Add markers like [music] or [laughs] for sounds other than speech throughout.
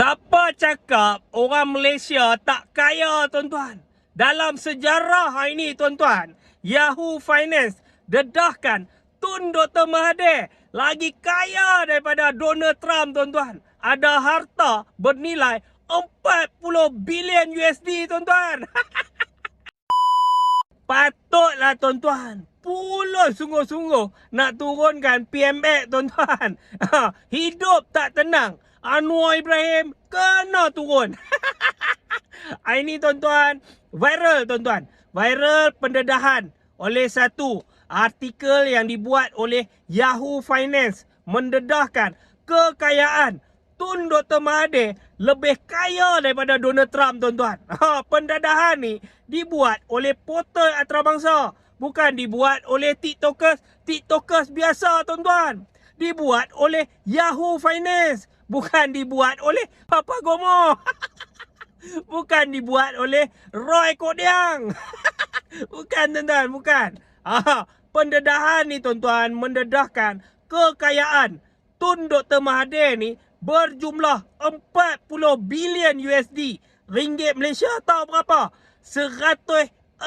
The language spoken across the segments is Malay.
Siapa cakap orang Malaysia tak kaya tuan-tuan? Dalam sejarah hari ini tuan-tuan, Yahoo Finance dedahkan Tun Dr. Mahathir lagi kaya daripada Donald Trump tuan-tuan. Ada harta bernilai 40 bilion USD tuan-tuan. [laughs] Patutlah tuan-tuan. Puluh sungguh-sungguh nak turunkan PMX tuan-tuan. [laughs] Hidup tak tenang. Anwar Ibrahim kena turun. [laughs] Hari ni tuan-tuan, viral tuan-tuan. Viral pendedahan oleh satu artikel yang dibuat oleh Yahoo Finance mendedahkan kekayaan Tun Dr. Mahathir lebih kaya daripada Donald Trump tuan-tuan. [laughs] Ha, pendedahan ni dibuat oleh portal antarabangsa. Bukan dibuat oleh TikTokers. TikTokers biasa tuan-tuan. Dibuat oleh Yahoo Finance. Bukan dibuat oleh Papa Gomo. [laughs] bukan dibuat oleh Roy Kodiang. [laughs] bukan tuan-tuan, bukan. Ah, pendedahan ni tuan-tuan mendedahkan kekayaan Tun Dr. Mahathir ni berjumlah 40 bilion USD. Ringgit Malaysia tahu berapa? 165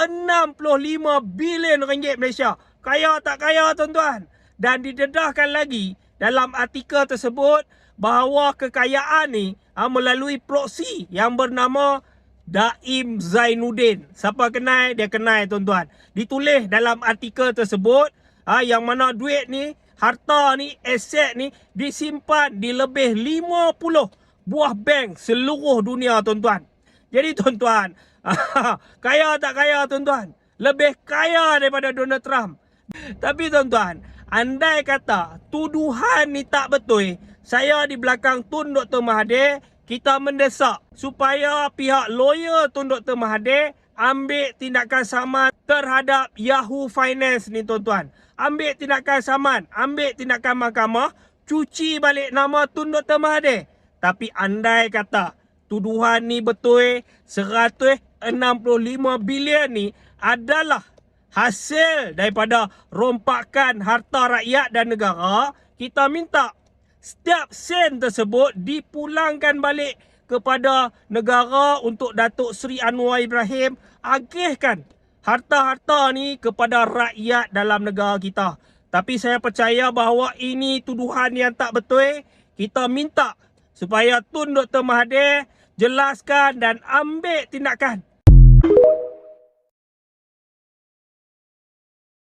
bilion ringgit Malaysia. Kaya tak kaya tuan-tuan? Dan didedahkan lagi dalam artikel tersebut bahawa kekayaan ni ha, melalui proksi yang bernama Daim Zainuddin. Siapa kenal, dia kenal tuan-tuan. Ditulis dalam artikel tersebut ha, yang mana duit ni, harta ni, aset ni disimpan di lebih 50 buah bank seluruh dunia tuan-tuan. Jadi tuan-tuan, [laughs] kaya tak kaya tuan-tuan? Lebih kaya daripada Donald Trump. Tapi tuan-tuan, andai kata tuduhan ni tak betul, saya di belakang Tun Dr. Mahathir, kita mendesak supaya pihak lawyer Tun Dr. Mahathir ambil tindakan saman terhadap Yahoo Finance ni tuan-tuan. Ambil tindakan saman, ambil tindakan mahkamah, cuci balik nama Tun Dr. Mahathir. Tapi andai kata tuduhan ni betul, 165 bilion ni adalah hasil daripada rompakan harta rakyat dan negara, kita minta setiap sen tersebut dipulangkan balik kepada negara untuk Datuk Seri Anwar Ibrahim agihkan harta-harta ni kepada rakyat dalam negara kita. Tapi saya percaya bahawa ini tuduhan yang tak betul. Kita minta supaya Tun Dr. Mahathir jelaskan dan ambil tindakan